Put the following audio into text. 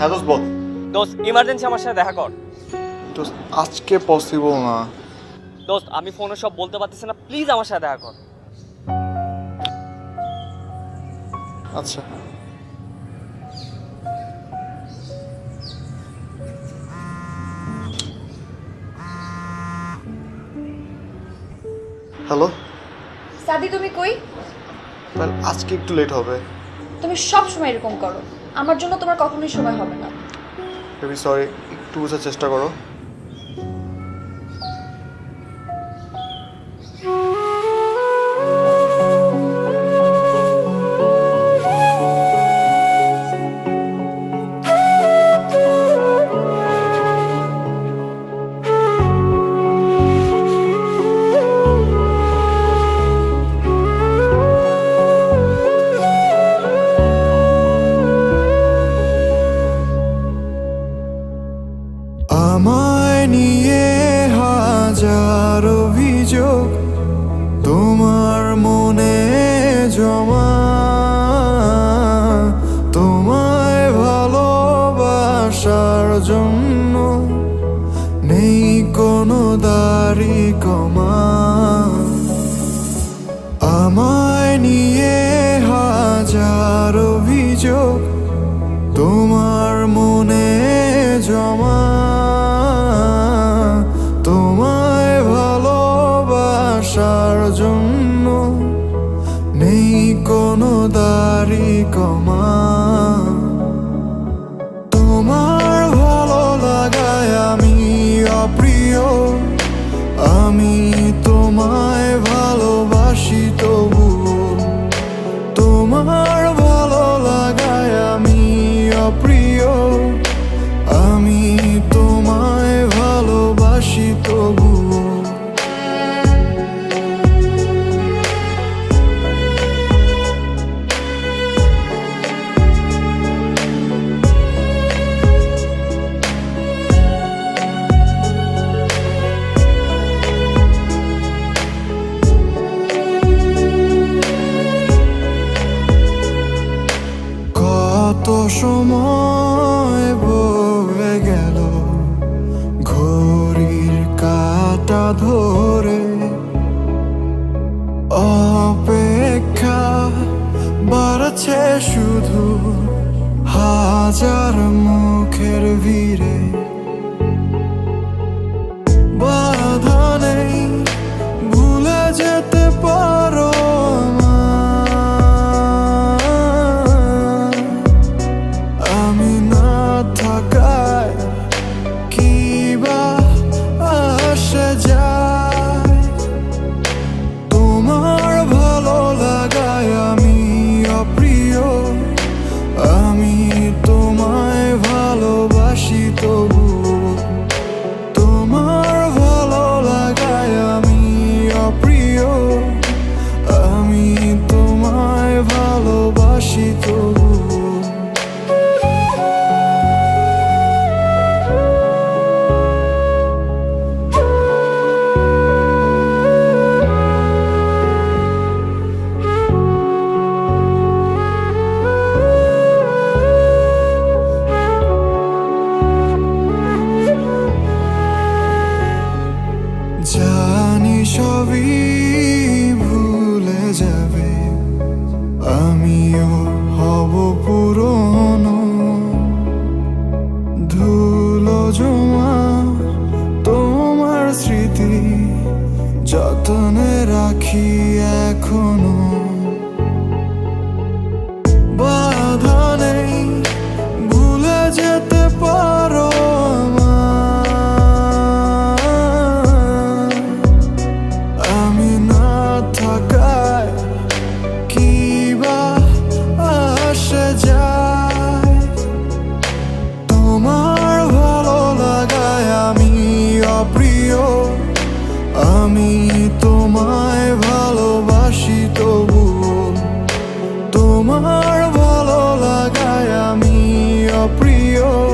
হ্যাঁ দোস্ত বল। দোস্ত ইমার্জেন্সি আমার সাথে দেখা কর। দোস্ত আজকে পসিবল না। দোস্ত আমি ফোনে সব বলতে পারতেছি না প্লিজ আমার সাথে দেখা কর। আচ্ছা। হ্যালো? সাদি তুমি কই? আজকে একটু লেট হবে। তুমি সব সময় এরকম করো। আমার জন্য তোমার কখনোই সময় হবে না। বেবি সরি একটু বোঝার চেষ্টা করো। তোমার ভালো লাগায় আমি অপ্রিয়। সময় বয়ে গেল। ঘড়ির কাটা ধরে অপেক্ষা বাড়ছে শুধু হাজার মুখের ভিড়ে। সবই ভুলে যাবে। আমিও হব পুরনো। ধুলো জমা তোমার স্মৃতি যতনে রাখি এখনও। বাধা থাকায় কি বা আসে যায়। তোমার ভালো লাগায় আমি অপ্রিয়। আমি তোমায় ভালোবাসি তবু তোমার ভালো লাগায় আমি অপ্রিয়।